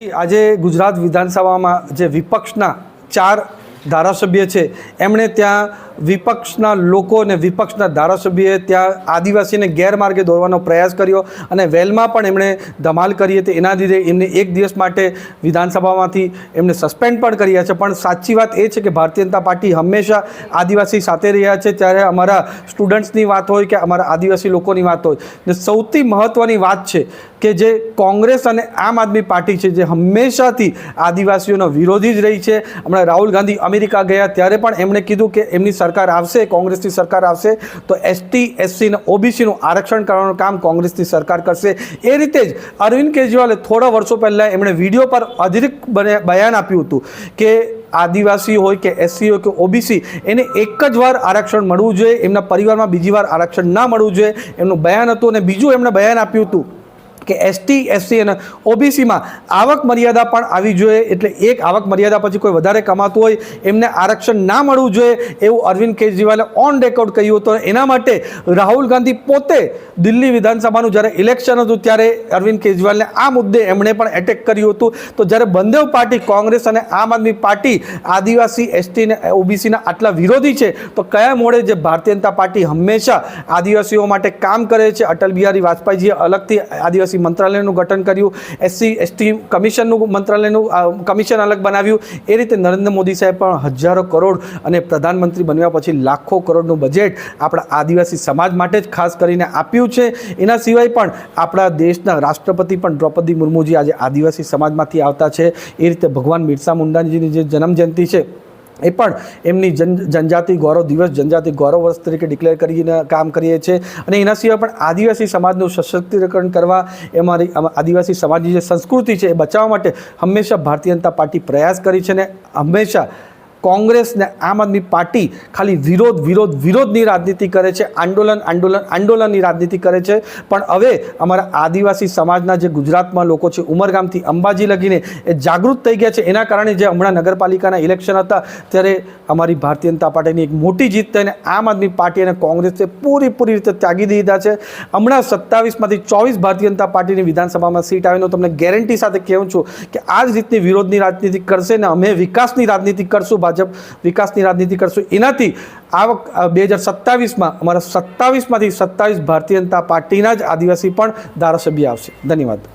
આજે ગુજરાત વિધાનસભામાં જે વિપક્ષના ચાર ધારાસભ્ય છે એમણે ત્યાં વિપક્ષના લોકો અને વિપક્ષના ધારાસભ્યએ ત્યાં આદિવાસીને ગેરમાર્ગે દોરવાનો પ્રયાસ કર્યો અને વેલમાં પણ એમણે ધમાલ કરી હતી. એના લીધે એમને એક દિવસ માટે વિધાનસભામાંથી એમને સસ્પેન્ડ પણ કર્યા છે. પણ સાચી વાત એ છે કે ભારતીય જનતા પાર્ટી હંમેશા આદિવાસી સાથે રહ્યા છે. ત્યારે અમારા સ્ટુડન્ટ્સની વાત હોય કે અમારા આદિવાસી લોકોની વાત હોય, ને સૌથી મહત્ત્વની વાત છે કે જે કોંગ્રેસ અને આમ આદમી પાર્ટી છે, જે હંમેશાથી આદિવાસીઓનો વિરોધી જ રહી છે. હમણાં રાહુલ ગાંધી અમેરિકા ગયા, ત્યારે પણ એમણે કીધું કે એમની સરકાર આવશે, કોંગ્રેસની સરકાર આવશે, તો એસટી એસસી અને ઓબીસીનું આરક્ષણ કરવાનું કામ કોંગ્રેસની સરકાર કરશે. એ રીતે જ અરવિંદ કેજરીવાલે થોડા વર્ષો પહેલાં એમણે વીડિયો પર અધિક બયાન આપ્યું હતું કે આદિવાસી હોય કે એસસી હોય કે ઓબીસી એને એક જ વાર આરક્ષણ મળવું જોઈએ, એમના પરિવારમાં બીજી વાર આરક્ષણ ના મળવું જોઈએ, એમનું બયાન હતું અને બીજું એમણે બયાન આપ્યું હતું. કે એસટી એસસી અને ઓબીસીમાં આવક મર્યાદા પણ આવી જોઈએ. એટલે એક આવક મર્યાદા પછી કોઈ વધારે કમાતું હોય, એમને આરક્ષણ ના મળવું જોઈએ એવું અરવિંદ કેજરીવાલે ઓન રેકોર્ડ કહ્યું હતું. એના માટે રાહુલ ગાંધી પોતે દિલ્હી વિધાનસભાનું જ્યારે ઇલેક્શન હતું ત્યારે અરવિંદ કેજરીવાલને આ મુદ્દે એમણે પણ એટેક કર્યું હતું. તો જ્યારે બંદેવ પાર્ટી, કોંગ્રેસ અને આમ આદમી પાર્ટી, આદિવાસી એસટી અને ઓબીસીના આટલા વિરોધી છે, તો કયા મોડે જે ભારતીય જનતા પાર્ટી હંમેશા આદિવાસીઓ માટે કામ કરે છે, અટલ બિહારી વાજપેયીજીએ અલગથી આદિવાસી મંત્રાલયનું ગઠન કર્યું, એસસી, એસટી કમિશનનું મંત્રાલયનું કમિશન અલગ બનાવ્યું. એ રીતે નરેન્દ્ર મોદી સાહેબ પણ હજારો કરોડ અને પ્રધાનમંત્રી બન્યા પછી લાખો કરોડનું બજેટ આપણા આદિવાસી સમાજ માટે જ ખાસ કરીને આપ્યું છે. એના સિવાય પણ આપણા દેશના રાષ્ટ્રપતિ પણ દ્રૌપદી મુર્મુજી આજે આદિવાસી સમાજમાંથી આવતા છે. એ રીતે ભગવાન બિરસા મુંડાજીની જે જન્મજયંતિ છે એ પણ એમની જન, જનજાતિ ગૌરવ દિવસ, જનજાતિ ગૌરવ વર્ષ તરીકે ડિક્લેર કરીને કામ કરીએ છીએ. અને એના સિવાય પણ આદિવાસી સમાજનું સશક્તિકરણ કરવા અમારી આદિવાસી સમાજની જે સંસ્કૃતિ છે એ બચાવવા માટે હંમેશા ભારતીય જનતા પાર્ટી પ્રયાસ કરી છે અને હંમેશા કોંગ્રેસ ને આમ આદમી પાર્ટી ખાલી વિરોધ વિરોધ, વિરોધની રાજનીતિ કરે છે, આંદોલન આંદોલન, આંદોલનની રાજનીતિ કરે છે. પણ હવે અમારા આદિવાસી સમાજના જે ગુજરાતમાં લોકો છે, ઉમરગામથી અંબાજી લગીને એ જાગૃત થઈ ગયા છે. એના કારણે જે હમણાં નગરપાલિકાના ઇલેક્શન હતા, ત્યારે અમારી ભારતીય જનતા પાર્ટીની એક મોટી જીત થઈને આમ આદમી પાર્ટી અને કોંગ્રેસે પૂરેપૂરી રીતે ત્યાગી દીધા છે. હમણાં સત્તાવીસમાંથી ચોવીસ ભારતીય જનતા પાર્ટીની વિધાનસભામાં સીટ આવીને તમને ગેરંટી સાથે કહું છું કે આ જ રીતની વિરોધની રાજનીતિ કરશે ને અમે વિકાસની રાજનીતિ કરશું ભાજપ વિકાસની રાજનીતિ કરશું. એનાથી આ વખ બે હજાર સત્તાવીસમાં, અમારા સત્તાવીસમાંથી સત્તાવીસ ભારતીય જનતા પાર્ટીના જ આદિવાસી પણ ધારાસભ્ય આવશે. ધન્યવાદ.